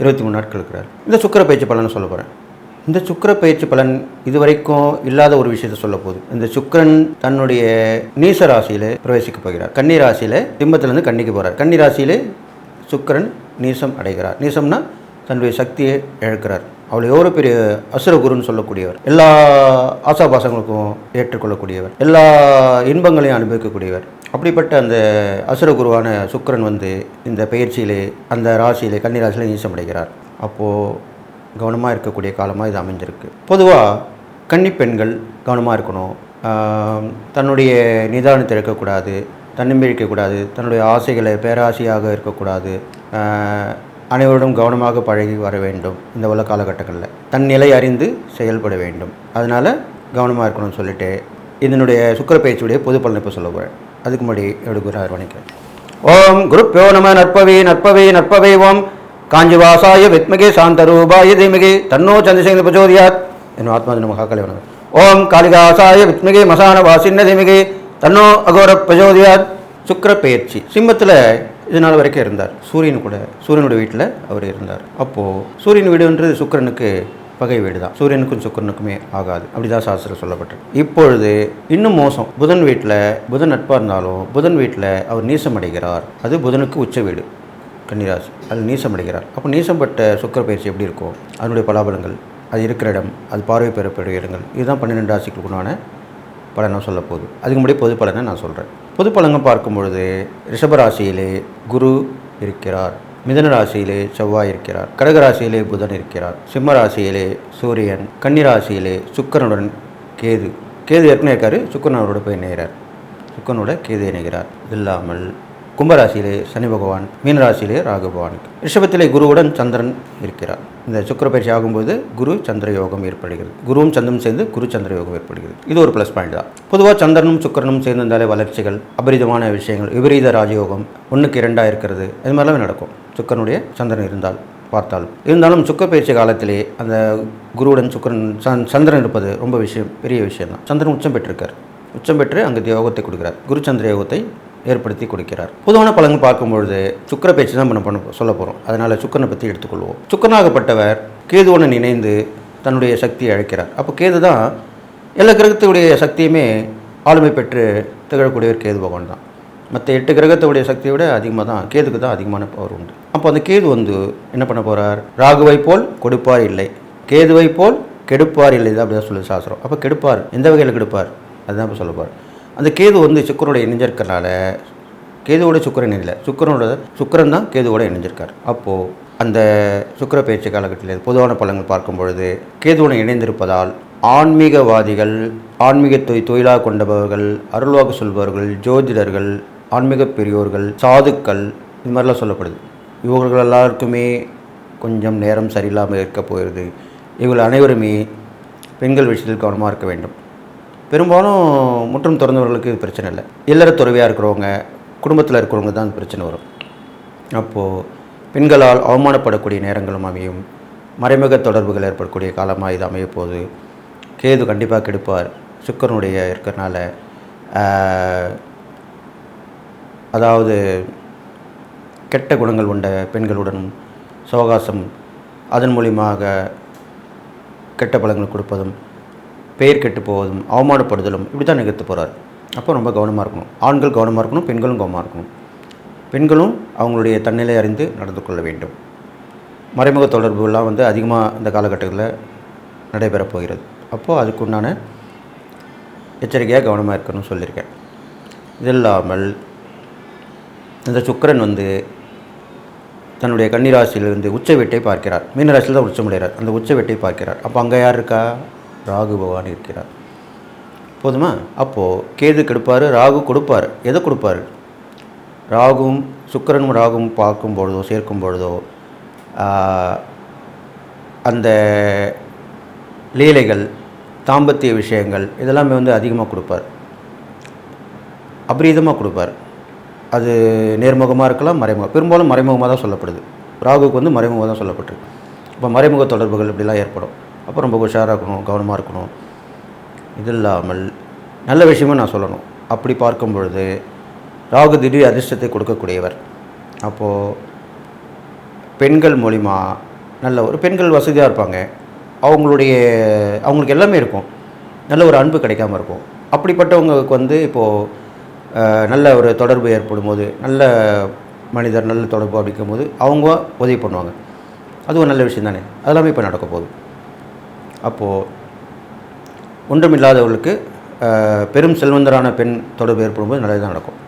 இருபத்தி மூணு நாட்கள் இருக்கிறார். இந்த சுக்கர பயிற்சி பலன் சொல்ல போகிறேன் இந்த சுக்கிர பயிற்சி பலன் இதுவரைக்கும் இல்லாத ஒரு விஷயத்தை சொல்ல போகுது. இந்த சுக்கிரன் தன்னுடைய நீச ராசியில் பிரவேசிக்க போகிறார். கன்னி ராசியில் பிம்பத்திலேருந்து கன்னிக்கு போகிறார் கன்னி ராசியில் சுக்கிரன் நீசம் அடைகிறார். நீசம்னா தன்னுடைய சக்தியை இழக்கிறார். அவ்வளோ எவ்வளோ பெரிய அசுரகுருன்னு சொல்லக்கூடியவர். எல்லா ஆசாபாசங்களுக்கும் ஏற்றுக்கொள்ளக்கூடியவர். எல்லா இன்பங்களையும் அனுபவிக்கக்கூடியவர். அப்படிப்பட்ட அந்த அசுரகுருவான சுக்கரன் வந்து இந்த பயிற்சியிலே அந்த ராசியிலே கன்னி ராசியிலே நீசம் அடைகிறார் அப்போது கவனமாக இருக்கக்கூடிய காலமாக இது அமைஞ்சிருக்கு. பொதுவாக கன்னி பெண்கள் கவனமாக இருக்கணும். தன்னுடைய நிதானத்தை இருக்கக்கூடாது தன்னம்பிக்கை இருக்கக்கூடாது தன்னுடைய ஆசைகளை பேராசையாக இருக்கக்கூடாது. ஆ, கவனமாக பழகி வர வேண்டும் இந்த உள்ள காலகட்டங்களில். தன் நிலை அறிந்து செயல்பட வேண்டும். அதனால் கவனமாக இருக்கணும்னு சொல்லிட்டு இதனுடைய சுக்கர பயிற்சியுடைய பொது பலனை இப்போ சொல்ல போகிறேன் அதுக்கு முன்னாடி எடுக்கிறார் வணக்கம் ஓம் குருப்பியோ நம நற்பவே நற்பவே நற்பவே ஓம். காஞ்சிவாசாய வித்மகே சாந்தரூபாய தீமகே. தன்னோ சந்திரசேகர பிரச்சோதியாத். என் ஆத்மா நம வணக்கம் ஓம் காளிகாசாய வித்மகே மசான வாசின்ன தீமகே. தன்னோ அகோர பிரச்சோதியாத். சுக்கிர பெயர்ச்சி. சிம்மத்தில் இது நாள் வரைக்கும் இருந்தார். சூரியன் கூட சூரியனுடைய வீட்டில் அவர் இருந்தார். அப்போது சூரியன் வீடுன்றது சுக்கரனுக்கு பகை வீடு தான் சூரியனுக்கும் சுக்கரனுக்குமே ஆகாது. அப்படிதான் சாஸ்திரம் சொல்லப்பட்டிருக்கு. இப்பொழுது இன்னும் மோசம். புதன் வீட்டில் புதன் நட்பாக இருந்தாலும் புதன் வீட்டில் அவர் நீசம் அடைகிறார் அது புதனுக்கு உச்ச வீடு. கன்னிராசி. அது நீசம் அடைகிறார் அப்போ நீசம்பட்ட சுக்கிர பயிற்சி எப்படி இருக்கும்? அதனுடைய பலாபலங்கள் அது இருக்கிற இடம் அது பார்வை பெறப்படும் இடங்கள். இதுதான் பன்னிரெண்டு ராசிகளுக்கு உண்டான பலனாக சொல்ல போகுது. அதுக்கு முன்னாடி பொது பலனை நான் சொல்கிறேன் பொது பலங்கள் பார்க்கும் பொழுது ரிஷபராசியிலே குரு இருக்கிறார். மிதன ராசியிலே செவ்வாய் இருக்கிறார். கடக ராசியிலே புதன் இருக்கிறார். சிம்ம ராசியிலே சூரியன் கன்னிராசியிலே ராசியிலே சுக்கிரனுடன் கேது. கேது ஏற்கனவே இருக்காரு சுக்கரனோட போய் இணைகிறார். சுக்கரனோட கேது இணைகிறார். இல்லாமல் கும்பராசியிலே சனி பகவான் மீனராசியிலே ராகு பகவான். ரிஷபத்திலே குருவுடன் சந்திரன் இருக்கிறார். இந்த சுக்கிர பயிற்சி ஆகும்போது குரு சந்திர யோகம் ஏற்படுகிறது. குருவும் சந்திரனும் சேர்ந்து குரு சந்திர யோகம் ஏற்படுகிறது. இது ஒரு ப்ளஸ் பாயிண்ட் தான். பொதுவாக சந்திரனும் சுக்கரனும் சேர்ந்திருந்தாலே வளர்ச்சிகள் அபரிதமான விஷயங்கள் விபரீத ராஜயோகம் ஒன்றுக்கு இரண்டாக இருக்கிறது. இது மாதிரிலாம் நடக்கும். சுக்கரனுடைய சந்திரன் இருந்தால் பார்த்தாலும். இருந்தாலும் சுக்க பயிற்சி காலத்திலே அந்த குருவுடன் சுக்கரன் சந் சந்திரன் இருப்பது ரொம்ப விஷயம் பெரிய விஷயம் தான் சந்திரன் உச்சம் பெற்றிருக்கார். உச்சம் பெற்று அங்கே யோகத்தை கொடுக்கிறார். குரு சந்திர யோகத்தை ஏற்படுத்தி கொடுக்கிறார். பொதுவான பலன்கள் பார்க்கும்பொழுது சுக்கிர பேச்சு தான் நம்ம பண்ண சொல்ல போகிறோம் அதனால் சுக்கரனை பற்றி எடுத்துக்கொள்வோம். சுக்கரனாகப்பட்டவர் கேதுவுடன் இணைந்து தன்னுடைய சக்தியை அழைக்கிறார். அப்போ கேது தான் எல்லா கிரகத்துடைய சக்தியுமே ஆளுமை பெற்று திகழக்கூடியவர் கேது பகவான் தான். மற்ற எட்டு கிரகத்துடைய சக்தியை விட அதிகமாக தான் கேதுக்கு தான் அதிகமான பவர் உண்டு. அப்போ அந்த கேது வந்து என்ன பண்ண போகிறார் ராகுவை போல் கொடுப்பார் இல்லை. கேதுவை போல் கெடுப்பார் இல்லை அப்படி தான் சொல்லுது சாஸ்திரம். அப்போ கெடுப்பார் எந்த வகையில் கெடுப்பார்? அதுதான் இப்போ சொல்லப்பார் அந்த கேது வந்து சுக்கரனோட இணைஞ்சிருக்கனால கேதுவோட சுக்கரன் இல்லை சுக்கரனோட சுக்கரன் தான் கேதுவோட இணைஞ்சிருக்கார். அப்போது அந்த சுக்கிர பயிற்சி காலகட்டத்தில் பொதுவான பலன்கள் பார்க்கும் பொழுது கேதுவுடன் இணைந்திருப்பதால் ஆன்மீகவாதிகள் ஆன்மீக தொய் தொழிலாக கொண்டவர்கள் அருள்வாக்கு சொல்பவர்கள் ஜோதிடர்கள் ஆன்மீக பெரியோர்கள் சாதுக்கள் இது மாதிரிலாம் சொல்லப்படுது. இவர்கள் எல்லாருக்குமே கொஞ்சம் நேரம் சரியில்லாமல் இருக்க போயிடுது இவர்கள் அனைவருமே பெண்கள் விஷயத்தில் கவனமாக இருக்க வேண்டும். பெரும்பாலும் முற்றும் திறந்தவர்களுக்கு இது பிரச்சனை இல்லை. இல்லற துறவியாக இருக்கிறவங்க குடும்பத்தில் இருக்கிறவங்க தான் பிரச்சனை வரும். அப்போது பெண்களால் அவமானப்படக்கூடிய நேரங்களும் அமையும். மறைமுக தொடர்புகள் ஏற்படக்கூடிய காலமாக இது அமைய போகுது. கேது கண்டிப்பாக கெடுப்பார். சுக்கரனுடைய இருக்கிறனால அதாவது கெட்ட குணங்கள் கொண்ட பெண்களுடன் சவகாசம் அதன் மூலியமாக கெட்ட பழங்கள் கொடுப்பதும் பெயர் கெட்டு போவதும் அவமானப்படுதலும் இப்படி தான் நிகழ்த்து போகிறார் அப்போ ரொம்ப கவனமாக இருக்கணும். ஆண்கள் கவனமாக இருக்கணும் பெண்களும் கவனமாக இருக்கணும். பெண்களும் அவங்களுடைய தன்னிலை அறிந்து நடந்து கொள்ள வேண்டும். மறைமுக தொடர்புலாம் வந்து அதிகமாக இந்த காலகட்டத்தில் நடைபெறப் போகிறது. அப்போது அதுக்குண்டான எச்சரிக்கையாக கவனமாக இருக்கணும்னு சொல்லியிருக்கேன். இது இல்லாமல் இந்த சுக்கிரன் வந்து தன்னுடைய கன்னிராசியிலிருந்து உச்ச வீட்டை பார்க்கிறார். மீனராசியில் தான் உச்சமடைகிறார். அந்த உச்ச வீட்டை பார்க்கிறார். அப்போ அங்கே யார் இருக்கா? ராகு பகவான் இருக்கிறார். போதுமா? அப்போது கேது கெடுப்பார் ராகு கொடுப்பார். எதை கொடுப்பார்? ராகும் சுக்கிரனும் ராகுவும் பார்க்கும் பொழுதோ சேர்க்கும் பொழுதோ அந்த லீலைகள் தாம்பத்திய விஷயங்கள் இதெல்லாமே வந்து அதிகமாக கொடுப்பார். அபரீதமாக கொடுப்பார். அது நேர்முகமாக இருக்கலாம் மறைமுகம் பெரும்பாலும் மறைமுகமாக தான் சொல்லப்படுது. ராகுவுக்கு வந்து மறைமுகம் தான் சொல்லப்பட்டிருக்கு. இப்போ மறைமுக தொடர்புகள் இப்படிலாம் ஏற்படும். அப்போ ரொம்ப உஷாராக இருக்கணும் கவனமாக இருக்கணும். இது இல்லாமல் நல்ல விஷயமும் நான் சொல்லணும். அப்படி பார்க்கும் பொழுது ராகு திடீர் அதிர்ஷ்டத்தை கொடுக்கக்கூடியவர். அப்போது பெண்கள் மூலிமா நல்ல ஒரு பெண்கள் வசதியாக இருப்பாங்க. அவங்களுடைய அவங்களுக்கு எல்லாமே இருக்கும். நல்ல ஒரு அன்பு கிடைக்காம இருக்கும். அப்படிப்பட்டவங்களுக்கு வந்து இப்போது நல்ல ஒரு தொடர்பு ஏற்படும் போது நல்ல மனிதர் நல்ல தொடர்பு அப்படிக்கும் போது அவங்க உதவி பண்ணுவாங்க. அது ஒரு நல்ல விஷயம் தானே? அதெல்லாமே இப்போ நடக்க போகுது. அப்போது ஒன்றுமில்லாதவர்களுக்கு பெரும் செல்வந்தரான பெண் தொடர்பு ஏற்படும்போது நல்லது தான் நடக்கும்.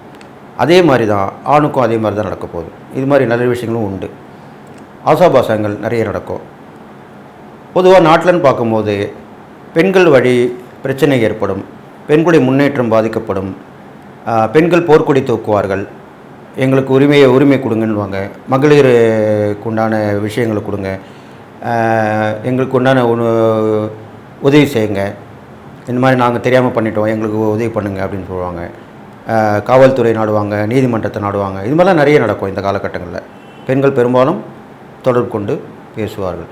அதே மாதிரி தான் ஆணுக்கும் அதே மாதிரி தான் நடக்க போகுது. இது மாதிரி நல்ல விஷயங்களும் உண்டு. ஆசாபாசங்கள் நிறைய நடக்கும். பொதுவாக நாட்டிலன்னு பார்க்கும்போது பெண்கள் வழி பிரச்சனை ஏற்படும். பெண்களுடைய முன்னேற்றம் பாதிக்கப்படும். பெண்கள் போர்க்கொடி தூக்குவார்கள். எங்களுக்கு உரிமையை உரிமை கொடுங்கன்னுவாங்க. மகளிருக்கு உண்டான விஷயங்களை கொடுங்க. எங்களுக்கு உண்டான உதவி செய்யுங்க. இந்த மாதிரி நாங்கள் தெரியாமல் பண்ணிட்டோம். எங்களுக்கு உதவி பண்ணுங்கள் அப்படின்னு சொல்லுவாங்க. காவல்துறை நாடுவாங்க நீதிமன்றத்தை நாடுவாங்க. இது மாதிரிலாம் நிறைய நடக்கும் இந்த காலகட்டங்களில். பெண்கள் பெரும்பாலும் தொடர்பு கொண்டு பேசுவார்கள்.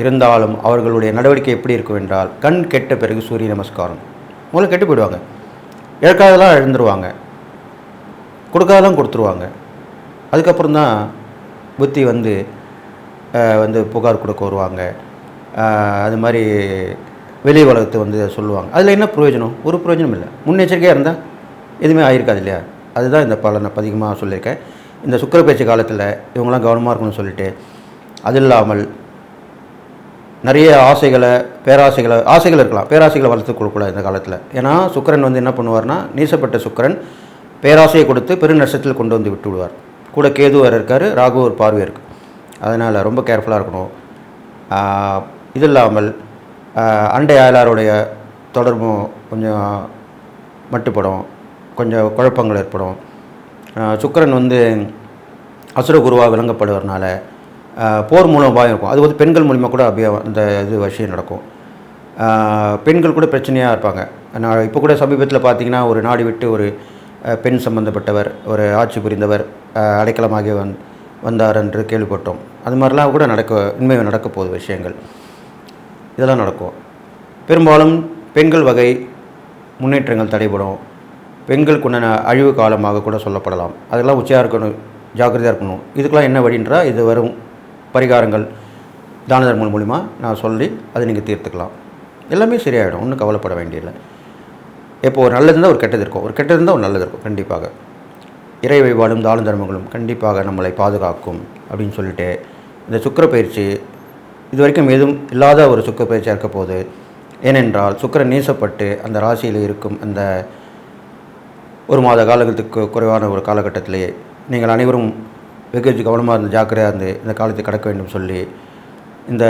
இருந்தாலும் அவர்களுடைய நடவடிக்கை எப்படி இருக்கும் என்றால் கண் கெட்ட பிறகு சூரிய நமஸ்காரம். முதல்ல கெட்டு போயிடுவாங்க. இழக்காதெல்லாம் இழந்துருவாங்க. கொடுக்காதெல்லாம் கொடுத்துருவாங்க. அதுக்கப்புறம் தான் புத்தி வந்து வந்து புகார் கொடுக்க வருவாங்க. அது மாதிரி வெளி உலகத்தை வந்து சொல்லுவாங்க. அதில் என்ன பிரயோஜனம்? ஒரு பிரயோஜனம் இல்லை. முன்னெச்சரிக்கையாக இருந்தால் எதுவுமே ஆயிருக்காது இல்லையா? அதுதான் இந்த பலனை அதிகமாக சொல்லியிருக்கேன். இந்த சுக்கர பேச்சு காலத்தில் இவங்களாம் கவனமாக இருக்கணும்னு சொல்லிட்டு அது இல்லாமல் நிறைய ஆசைகளை பேராசைகளை ஆசைகள் இருக்கலாம். பேராசைகளை வளர்த்து கொடுக்கக்கூடாது இந்த காலத்தில். ஏன்னா சுக்கிரன் வந்து என்ன பண்ணுவார்னா நீசப்பட்ட சுக்கிரன் பேராசையை கொடுத்து பெரு நஷ்டத்தில் கொண்டு வந்து விட்டு விடுவார். கூட கேது வேறு இருக்கார் ராகு ஒரு பார்வை இருக்குது அதனால் ரொம்ப கேர்ஃபுல்லாக இருக்கணும். இது இல்லாமல் அண்டை அயலாருடைய தொடர்பும் கொஞ்சம் மட்டுப்படும். கொஞ்சம் குழப்பங்கள் ஏற்படும். சுக்கரன் சுக்கிரன் வந்து அசுர குருவாக விளங்கப்படுவதனால போர் மூலமாக இருக்கும். அது வந்து பெண்கள் மூலிமா கூட அப்படியே அந்த இது விஷயம் நடக்கும். பெண்கள் கூட பிரச்சனையாக இருப்பாங்க. நான் இப்போ கூட சமீபத்தில் பார்த்தீங்கன்னா ஒரு நாடு விட்டு ஒரு பெண் சம்பந்தப்பட்டவர் ஒரு ஆட்சி புரிந்தவர் அடைக்கலமாகி வந் வந்தார் என்று கேள்விப்பட்டோம். அது மாதிரிலாம் கூட நடக்க உண்மை நடக்க போகுது விஷயங்கள். இதெல்லாம் நடக்கும். பெரும்பாலும் பெண்கள் வகை முன்னேற்றங்கள் தடைபடும். பெண்களுக்குண்டான அழிவு காலமாக கூட சொல்லப்படலாம். அதெல்லாம் உச்சியாக இருக்கணும் ஜாக்கிரதையாக இருக்கணும். இதுக்கெல்லாம் என்ன வழின்றா இது வரும் பரிகாரங்கள் தான தர்மங்கள் மூலிமா நான் சொல்லி அதை நீங்கள் தீர்த்துக்கலாம். எல்லாமே சரியாயிடும். ஒன்றும் கவலைப்பட வேண்டியதில்லை. இப்போ ஒரு நல்லது இருந்தால் ஒரு கெட்டது இருக்கும். ஒரு கெட்டது இருந்தால் ஒரு நல்லது இருக்கும். கண்டிப்பாக. இறை வழிபாடும் தான தர்மங்களும் கண்டிப்பாக நம்மளை பாதுகாக்கும் அப்படின்னு சொல்லிட்டு இந்த சுக்கிர பயிற்சி இது வரைக்கும் எதுவும் இல்லாத ஒரு சுக்கிர பயிற்சியாக இருக்க போது ஏனென்றால் சுக்கிரன் நீசப்பட்டு அந்த ராசியில் இருக்கும் அந்த ஒரு மாத காலத்துக்கு குறைவான ஒரு காலகட்டத்திலேயே நீங்கள் அனைவரும் வெகு கவனமாக இருந்து ஜாக்கிரதையாக இருந்து இந்த காலத்தை கடக்க வேண்டும் சொல்லி இந்த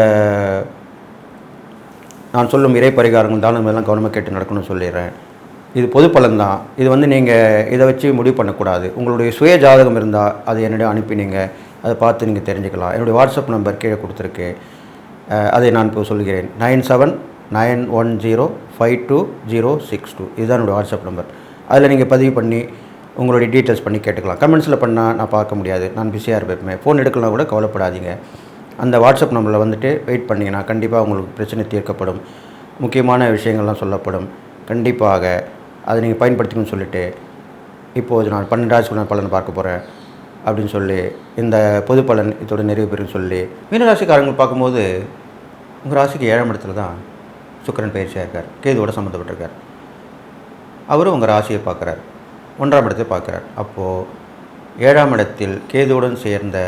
நான் சொல்லும் இறை பரிகாரங்கள் தானம் எல்லாம் கவனமாக கேட்டு நடக்கணும்னு சொல்லிடுறேன். இது பொது பலன்தான் இது வந்து நீங்கள் இதை வச்சு முடிவு பண்ணக்கூடாது. உங்களுடைய சுய ஜாதகம் இருந்தால் அது என்னிடம் அனுப்பி நீங்கள் அதை பார்த்து நீங்கள் தெரிஞ்சுக்கலாம். என்னுடைய வாட்ஸ்அப் நம்பர் கீழே கொடுத்துருக்கு. அதை நான் இப்போ சொல்கிறேன். Nine seven nine one zero five two zero six two. இதுதான் என்னுடைய வாட்ஸ்அப் நம்பர். அதில் நீங்கள் பதிவு பண்ணி உங்களுடைய டீட்டெயில்ஸ் பண்ணி கேட்டுக்கலாம். கமெண்ட்ஸில் பண்ணால் நான் பார்க்க முடியாது. நான் பிஸியாக இருப்பேன். ஃபோன் எடுக்கலாம் கூட கவலைப்படாதீங்க. அந்த வாட்ஸ்அப் நம்பரில் வந்துட்டு வெயிட் பண்ணிங்கன்னா கண்டிப்பாக உங்களுக்கு பிரச்சனை தீர்க்கப்படும். முக்கியமான விஷயங்கள்லாம் சொல்லப்படும். கண்டிப்பாக அதை நீங்கள் பயன்படுத்திக்கணும்னு சொல்லிட்டு இப்போது நான் பன்னெண்டு ராசிக்குள்ள பலன் பார்க்க போகிறேன் அப்படின்னு சொல்லி இந்த பொது பலன் இதோட நிறைவு பெறும் சொல்லி மீனராசிக்காரங்க பார்க்கும்போது உங்கள் ராசிக்கு ஏழாம் இடத்துல தான் சுக்கரன் பயிற்சியாக இருக்கார். கேதுவோட சம்மந்தப்பட்டிருக்கார். அவரும் உங்கள் ராசியை பார்க்குறாரு. ஒன்றாம் இடத்தை பார்க்குறார். அப்போது ஏழாம் இடத்தில் கேதுவுடன் சேர்ந்த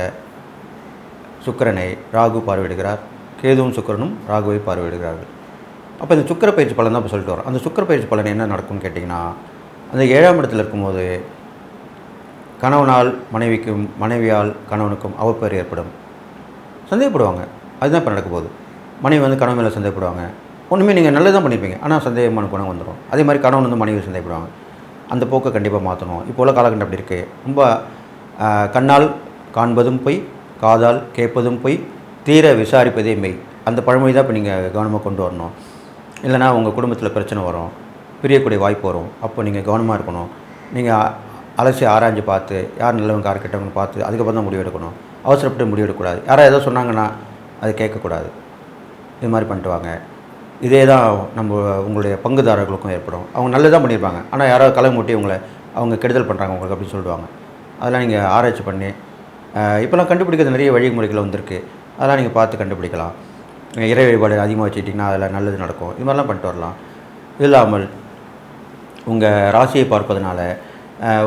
சுக்கிரனை ராகு பார்வையிடுகிறார். கேதுவும் சுக்கிரனும் ராகுவை பார்வையிடுகிறார்கள். அப்போ இந்த சுக்கிர பயிற்சி பலன் தான் இப்போ சொல்லிட்டு வரோம் அந்த சுக்கிர பயிற்சி பலன் என்ன நடக்கும்னு கேட்டிங்கன்னா அந்த ஏழாம் இடத்தில் இருக்கும்போது கணவனால் மனைவிக்கும் மனைவியால் கணவனுக்கும் அவப்பேர் ஏற்படும். சந்தேகப்படுவாங்க. அதுதான் இப்போ நடக்க போகுது. மனைவி வந்து கணவன் மேலே சந்தேகப்படுவாங்க. ஒன்றுமே நீங்கள் நல்லதான் பண்ணியிருப்பீங்க ஆனால் சந்தேகமான குணம் வந்துடும் அதே மாதிரி கணவன் வந்து மனைவி சந்தேகப்படுவாங்க. அந்த போக்கை கண்டிப்பாக மாற்றணும் இப்போ உள்ள காலகட்டம் அப்படி இருக்குது ரொம்ப கண்ணால் காண்பதும் பொய் காதால் கேட்பதும் பொய் தீர விசாரிப்பதே மெய். அந்த பழமொழி தான் இப்போ நீங்கள் கவனமாக கொண்டு வரணும். இல்லைனா உங்கள் குடும்பத்தில் பிரச்சனை வரும். பிரியக்கூடிய வாய்ப்பு வரும். அப்போ நீங்கள் கவனமாக இருக்கணும். நீங்கள் அலசி ஆராய்ஞ்சு பார்த்து யார் நல்லவங்க யார் கெட்டவங்க பார்த்து அதுக்கப்புறம் தான் முடிவெடுக்கணும் அவசரப்பட்டு முடிவெடுக்கக்கூடாது யாராவது ஏதோ சொன்னாங்கன்னா அது கேட்கக்கூடாது. இது மாதிரி பண்ணிட்டு வாங்க. இதே தான் நம்ம உங்களுடைய பங்குதாரர்களுக்கும் ஏற்படும். அவங்க நல்லதாக பண்ணியிருப்பாங்க. ஆனால் யாராவது கலங்க மூட்டி உங்களை அவங்க கெடுதல் பண்ணுறாங்க உங்களுக்கு அப்படின்னு சொல்லிடுவாங்க. அதெல்லாம் நீங்கள் ஆராய்ச்சி பண்ணி இப்போலாம் கண்டுபிடிக்கிறது நிறைய வழிமுறைகள் வந்திருக்கு. அதெல்லாம் நீங்கள் பார்த்து கண்டுபிடிக்கலாம். நீங்கள் இறை வழிபாடு அதிகமாக வச்சுக்கிட்டிங்கன்னா அதில் நல்லது நடக்கும். இது மாதிரிலாம் பண்ணிட்டு வரலாம். இல்லாமல் உங்கள் ராசியை பார்ப்பதனால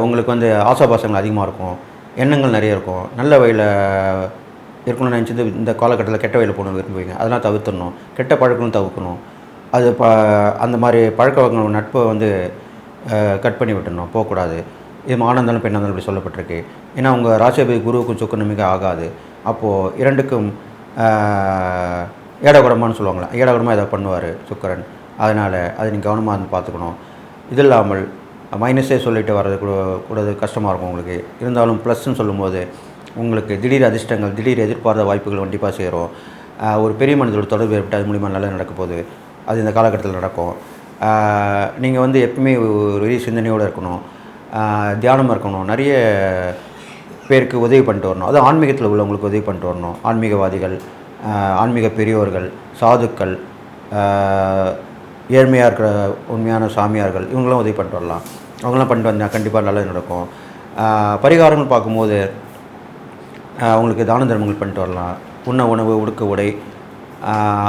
உங்களுக்கு வந்து ஆசாபாசங்கள் அதிகமாக இருக்கும். எண்ணங்கள் நிறைய இருக்கும். நல்ல வகையில் இருக்கணும்னு நினச்சது இந்த காலகட்டத்தில் கெட்ட வழியில் போகணும் விரும்புவீங்க. அதெல்லாம் தவிர்த்துடணும். கெட்ட பழக்கங்களும் தவிர்க்கணும். அது ப அந்த மாதிரி பழக்க வழக்கங்கள் நட்பை வந்து கட் பண்ணி விட்டுடணும். போகக்கூடாது. இது ஆனந்தாலும் பெண்ணாந்தாலும் இப்படி சொல்லப்பட்டிருக்கு. ஏன்னா உங்கள் ராசிபதி குருவுக்கும் சுக்கரனும் மிக ஆகாது. அப்போது இரண்டுக்கும் ஏடகுடமானு சொல்லுவாங்களே? ஏடகுடமாக ஏதாவது பண்ணுவார் சுக்கரன். அதனால் அதை நீங்கள் கவனமாக இருந்து பார்த்துக்கணும். இது இல்லாமல் மைனஸே சொல்லிட்டு வர்றது கூட கூட கஷ்டமாக இருக்கும் உங்களுக்கு. இருந்தாலும் ப்ளஸ்ன்னு சொல்லும்போது உங்களுக்கு திடீர் அதிர்ஷ்டங்கள் திடீர் எதிர்பாராத வாய்ப்புகள் கண்டிப்பாக சேரும். ஒரு பெரிய மனிதரோட தொடர்பு ஏற்பட்டு அது மூலிமா நல்லா நடக்க போகுது. அது இந்த காலகட்டத்தில் நடக்கும். நீங்கள் வந்து எப்பவுமே ஒரு பெரிய சிந்தனையோடு இருக்கணும். தியானமாக இருக்கணும். நிறைய பேருக்கு உதவி பண்ணிட்டு வரணும். அது ஆன்மீகத்தில் உள்ளவங்களுக்கு உதவி பண்ணிட்டு வரணும். ஆன்மீகவாதிகள் ஆன்மீக பெரியோர்கள் சாதுக்கள் ஏழ்மையாக இருக்கிற உண்மையான சாமியார்கள் இவங்களாம் உதவி பண்ணிட்டு வரலாம். அவங்களாம் பண்ணிட்டு வந்தால் கண்டிப்பாக நல்லது நடக்கும். பரிகாரங்கள் பார்க்கும்போது அவங்களுக்கு தான தர்மங்கள் பண்ணிட்டு வரலாம். உண்ண உணவு உடுக்க உடை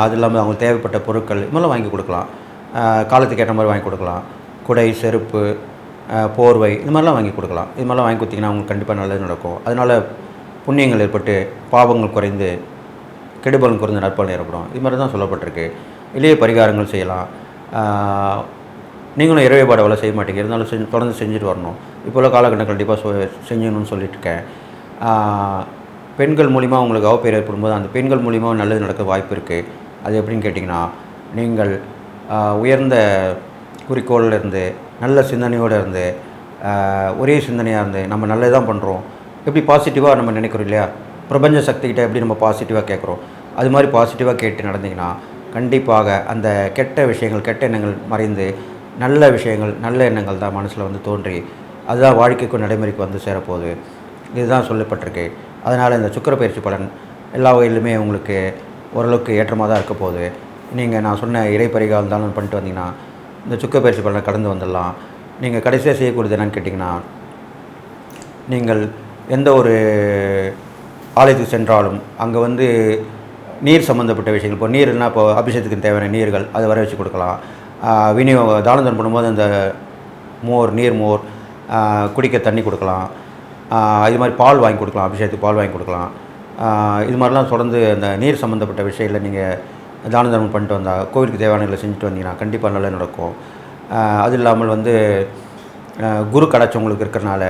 அது இல்லாமல் அவங்களுக்கு தேவைப்பட்ட பொருட்கள் இது மாதிரிலாம் வாங்கி கொடுக்கலாம். காலத்துக்கு ஏற்ற மாதிரி வாங்கி கொடுக்கலாம். குடை செருப்பு போர்வை இது மாதிரிலாம் வாங்கி கொடுக்கலாம். இது மாதிரிலாம் வாங்கி கொடுத்தீங்கன்னா அவங்களுக்கு கண்டிப்பாக நல்லது நடக்கும். அதனால் புண்ணியங்கள் ஏற்பட்டு பாவங்கள் குறைந்து கெடுபலம் குறைந்த நற்பலன் ஏற்படும். இது மாதிரி தான் சொல்லப்பட்டிருக்கு. எளிய பரிகாரங்கள் செய்யலாம். நீங்களும் இறை வழிபாடு அவ்வளோ செய்ய மாட்டீங்க. இருந்தாலும் செஞ்சு தொடர்ந்து செஞ்சுட்டு வரணும். இப்போ உள்ள காலகட்டம் கண்டிப்பாக செஞ்சணும்னு சொல்லிட்டு இருக்கேன். பெண்கள் மூலிமா உங்களுக்கு அவப்பேர் ஏற்படும்போது அந்த பெண்கள் மூலிமா நல்லது நடக்க வாய்ப்பு இருக்குது அது எப்படின்னு கேட்டிங்கன்னா நீங்கள் உயர்ந்த குறிக்கோளில் இருந்து நல்ல சிந்தனையோடு இருந்து ஒரே சிந்தனையாக இருந்து நம்ம நல்லது தான் பண்ணுறோம் எப்படி பாசிட்டிவாக நம்ம நினைக்கிறோம் இல்லையா? பிரபஞ்ச சக்திகிட்ட எப்படி நம்ம பாசிட்டிவாக கேட்குறோம்? அது மாதிரி பாசிட்டிவாக கேட்டு நடந்தீங்கன்னா கண்டிப்பாக அந்த கெட்ட விஷயங்கள் கெட்ட எண்ணங்கள் மறைந்து நல்ல விஷயங்கள் நல்ல எண்ணங்கள் தான் மனசில் வந்து தோன்றி அதுதான் வாழ்க்கைக்கும் நடைமுறைக்கு வந்து சேரப்போகுது. இதுதான் சொல்லப்பட்டிருக்கு. அதனால் இந்த சுக்கர பயிற்சி பலன் எல்லா வகையிலுமே உங்களுக்கு ஓரளவுக்கு ஏற்றமாக தான் இருக்க போகுது. நீங்கள் நான் சொன்ன இடைப்பறிகால் இருந்தாலும் பண்ணிட்டு வந்தீங்கன்னா இந்த சுக்கிர பயிற்சி பலனை கடந்து வந்துடலாம். நீங்கள் கடைசியாக செய்யக்கூடியது என்னன்னு கேட்டிங்கன்னா நீங்கள் எந்த ஒரு ஆலயத்துக்கு சென்றாலும் அங்கே வந்து நீர் சம்மந்தப்பட்ட விஷயங்கள் இப்போ நீர்னா இப்போ அபிஷேகத்துக்கு தேவையான நீர்கள் அதை வர வச்சு கொடுக்கலாம். விநியோக தானந்தம் பண்ணும்போது அந்த மோர் நீர் மோர் குடிக்க தண்ணி கொடுக்கலாம். இது மாதிரி பால் வாங்கி கொடுக்கலாம் அபிஷேகத்துக்கு பால் வாங்கி கொடுக்கலாம். இது மாதிரிலாம் தொடர்ந்து அந்த நீர் சம்மந்தப்பட்ட விஷயத்தில் நீங்கள் தான தர்மம் பண்ணிட்டு வந்தால் கோவிலுக்கு தேவையானங்களை செஞ்சுட்டு வந்தீங்கன்னா கண்டிப்பாக நல்லா நடக்கும். அது இல்லாமல் வந்து குரு கடைச்சவங்களுக்கு இருக்கிறனால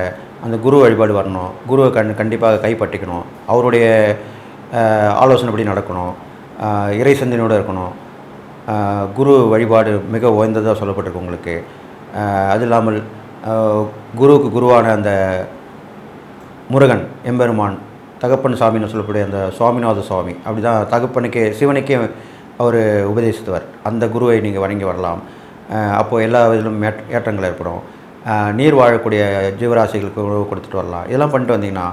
அந்த குரு வழிபாடு வரணும். குருவை கண் கண்டிப்பாக கைப்பற்றிக்கணும். அவருடைய ஆலோசனைப்படி நடக்கணும். இறை சிந்தனையோடு இருக்கணும். குரு வழிபாடு மிக உயர்ந்ததாக சொல்லப்பட்டிருக்கு உங்களுக்கு. அது இல்லாமல் குருவுக்கு குருவான அந்த முருகன் எம்பெருமான் தகப்பன் சாமின்னு சொல்லக்கூடிய அந்த சுவாமிநாத சுவாமி. அப்படி தான் தகப்பனுக்கே சிவனுக்கே அவர் உபதேசித்தவர். அந்த குருவை நீங்கள் வணங்கி வரலாம். அப்போது எல்லா இதிலும் ஏற்றங்கள் ஏற்படும். நீர் வாழக்கூடிய ஜீவராசிகளுக்கு உணவு கொடுத்துட்டு வரலாம். இதெல்லாம் பண்ணிட்டு வந்தீங்கன்னா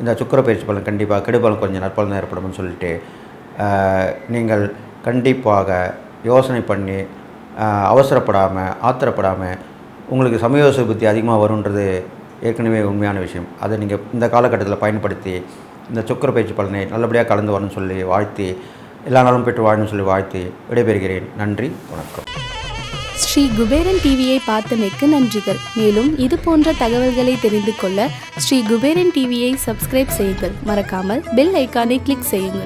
இந்த சுக்கிர பயிற்சி பலன் கண்டிப்பாக கெடுபலன் கொஞ்சம் நற்பலன் ஏற்படும்னு சொல்லிட்டு நீங்கள் கண்டிப்பாக யோசனை பண்ணி அவசரப்படாமல் ஆத்திரப்படாமல் உங்களுக்கு சமயோச புத்தி அதிகமாக வருன்றது ஏற்கனவே உண்மையான விஷயம். அதை நீங்கள் இந்த காலகட்டத்தில் பயன்படுத்தி இந்த சுக்கர பயிற்சி பலனை நல்லபடியாக கலந்து வரணும்னு சொல்லி வாழ்த்தி எல்லா நாளும் பெற்று வாழணும்னு சொல்லி வாழ்த்தி விடைபெறுகிறேன். நன்றி வணக்கம். ஸ்ரீ குபேரன் டிவியை பார்த்தமைக்கு நன்றிகள். மேலும் இது போன்ற தகவல்களை தெரிந்து கொள்ள ஸ்ரீ குபேரன் டிவியை சப்ஸ்கிரைப் செய்யுங்கள். மறக்காமல் பெல் ஐக்கானை கிளிக் செய்யுங்கள்.